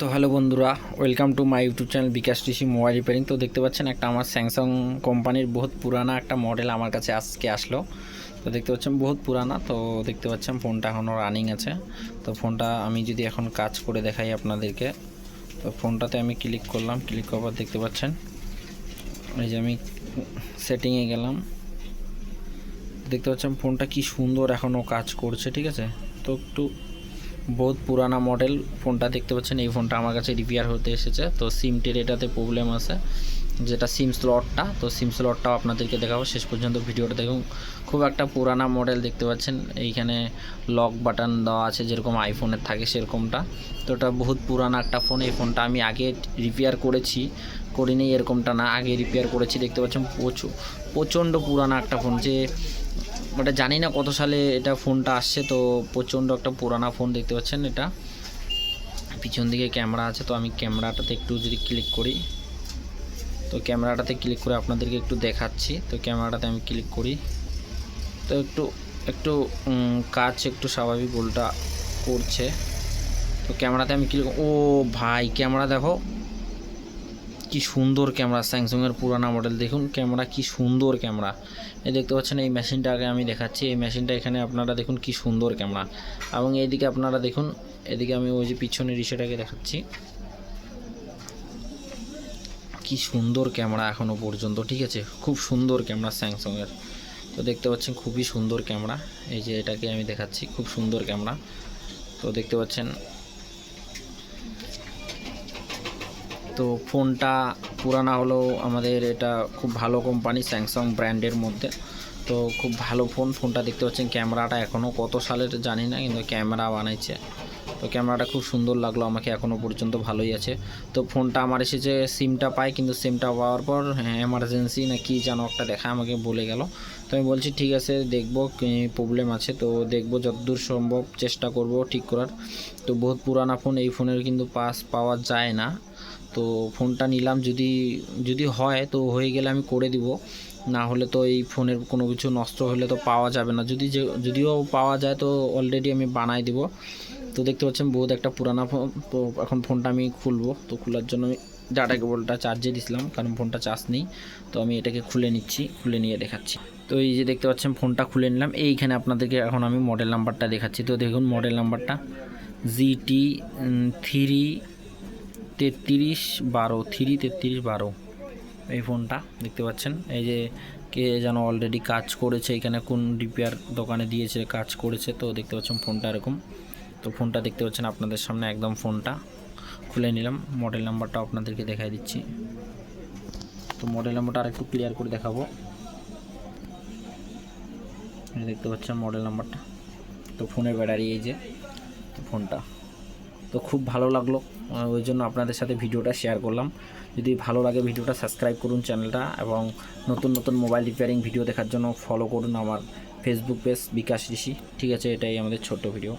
তো হ্যালো বন্ধুরা, welcome to my YouTube channel Bikash TC mobile repairing. তো দেখতে পাচ্ছেন একটা আমার স্যামসাং কোম্পানির বহুত পুরানা একটা মডেল আমার কাছে আজকে আসলো। তো দেখতে পাচ্ছেন বহুত পুরানা, তো দেখতে পাচ্ছেন ফোনটা এখনও রানিং আছে। তো ফোনটা আমি যদি এখন কাজ করে দেখাই আপনাদেরকে, তো ফোনটাতে আমি ক্লিক করলাম ক্লিক করার দেখতে পাচ্ছেন, এই যে আমি সেটিংয়ে গেলাম। দেখতে পাচ্ছেন ফোনটা কি সুন্দর এখনও কাজ করছে, ঠিক আছে? তো একটু বহুত পুরানা মডেল, ফোনটা দেখতে পাচ্ছেন, এই ফোনটা আমার কাছে রিপেয়ার হতে এসেছে। তো সিমটির এটাতে প্রবলেম আছে, যেটা সিম স্লটটা তো সিম স্লটটাও আপনাদেরকে দেখাবো। শেষ পর্যন্ত ভিডিওটা দেখুন। খুব একটা পুরানা মডেল দেখতে পাচ্ছেন। এইখানে লক বাটন দেওয়া আছে, যেরকম আইফোনের থাকে সেরকমটা। তো এটা বহুত পুরানা একটা ফোন এই ফোনটা আমি আগে রিপেয়ার করেছি, করিনি এরকমটা না। আগে রিপেয়ার করেছি, দেখতে পাচ্ছেন প্রচুর প্রচণ্ড পুরানা একটা ফোন যে ওটা জানি না কত সালে এটা ফোনটা আসছে, তো প্রচণ্ড একটা পুরানা ফোন দেখতে পাচ্ছেন এটা। পিছন দিকে ক্যামেরা আছে, তো আমি ক্যামেরাটাতে একটু যদি ক্লিক করি, তো ক্যামেরাটাতে ক্লিক করে আপনাদেরকে একটু দেখাচ্ছি। তো ক্যামেরাটাতে আমি ক্লিক করি, তো একটু একটু কাজ একটু স্বাভাবিক উল্টা করছে। তো ক্যামেরাতে আমি ক্লিক ও ভাই, ক্যামেরা দেখো কি সুন্দর ক্যামেরা স্যামসাংয়ের পুরানা মডেল দেখুন, ক্যামেরা কি সুন্দর ক্যামেরা। এই দেখতে পাচ্ছেন, এই মেশিনটা আগে আমি দেখাচ্ছি। এই মেশিনটা এখানে আপনারা দেখুন কি সুন্দর ক্যামেরা। এবং এইদিকে আপনারা দেখুন এদিকে আমি ওই যে পিছনের ইসেটাকে দেখাচ্ছি। কি সুন্দর ক্যামেরা এখনও পর্যন্ত, ঠিক আছে? খুব সুন্দর ক্যামেরা স্যামসাংয়ের তো দেখতে পাচ্ছেন, খুবই সুন্দর ক্যামেরা। এই যে এটাকে আমি দেখাচ্ছি, খুব সুন্দর ক্যামেরা। তো দেখতে পাচ্ছেন তো ফোনটা পুরানা হলেও আমাদের এটা খুব ভালো কোম্পানি স্যামসাং ব্র্যান্ডের মধ্যে। তো খুব ভালো ফোন, ফোনটা দেখতে পাচ্ছেন ক্যামেরাটা এখনও কত সালের জানি না, কিন্তু ক্যামেরা বানাইছে। তো ক্যামেরাটা খুব সুন্দর লাগল, আমাকে এখনও পর্যন্ত ভালোই আছে। তো ফোনটা আমার এসেছে সিমটা পাই, কিন্তু সিমটা পাওয়ার পর হ্যাঁ এমার্জেন্সি না কি যেন একটা দেখা আমাকে বলে গেল। তো আমি বলছি, ঠিক আছে, দেখব প্রবলেম আছে। তো দেখব যতদূর সম্ভব চেষ্টা করব ঠিক করার। তো বহুত পুরানা ফোন, এই ফোনের কিন্তু পাস পাওয়া যায় না। তো ফোনটা নিলাম, যদি যদি হয় তো হয়ে গেলে আমি করে দিব। না হলে তো এই ফোনের কোনো কিছু নষ্ট হলে তো পাওয়া যাবে না। যদি যদিও পাওয়া যায় তো অলরেডি আমি বানাই দিব। তো দেখতে পাচ্ছেন বহুত একটা পুরানা ফোন তো এখন ফোনটা আমি খুলবো। তো খোলার জন্য আমি ডাটা কেবলটা চার্জে দিছিলাম, কারণ ফোনটা চার্জ নেই। তো আমি এটাকে খুলে নিচ্ছি, খুলে নিয়ে দেখাচ্ছি। তো এই যে দেখতে পাচ্ছেন ফোনটা খুলে নিলাম। এইখানে আপনাদেরকে এখন আমি মডেল নাম্বারটা দেখাচ্ছি। তো দেখুন মডেল নাম্বারটা জিটি থ্রি তেত্রিশ বারো, থ্রি তেত্রিশ বারো এই ফোনটা দেখতে পাচ্ছেন। এই যে কে যেন অলরেডি কাজ করেছে, এখানে কোন রিপেয়ার দোকানে দিয়েছে, কাজ করেছে, তো দেখতে পাচ্ছেন ফোনটা এরকম। তো ফোনটা দেখতে পাচ্ছেন আপনাদের সামনে একদম ফোনটা। খুলে নিলাম মডেল নাম্বারটা আপনাদেরকে দেখাই দিচ্ছি। তো মডেল নাম্বারটা আর একটু ক্লিয়ার করে দেখাবো। দেখতে পাচ্ছেন মডেল নাম্বারটা তো ফোনের ব্যাটারি এই যে ফোনটা। তো খুব ভালো লাগল। ওই জন্য আপনাদের সাথে ভিডিওটা শেয়ার করলাম। যদি ভালো লাগে ভিডিওটা সাবস্ক্রাইব করুন চ্যানেলটা এবং নতুন নতুন মোবাইল রিপেয়ারিং ভিডিও দেখার জন্য ফলো করুন আমার ফেসবুক পেজ বিকাশ ঋষি। ঠিক আছে, এটাই আমাদের ছোট্ট ভিডিও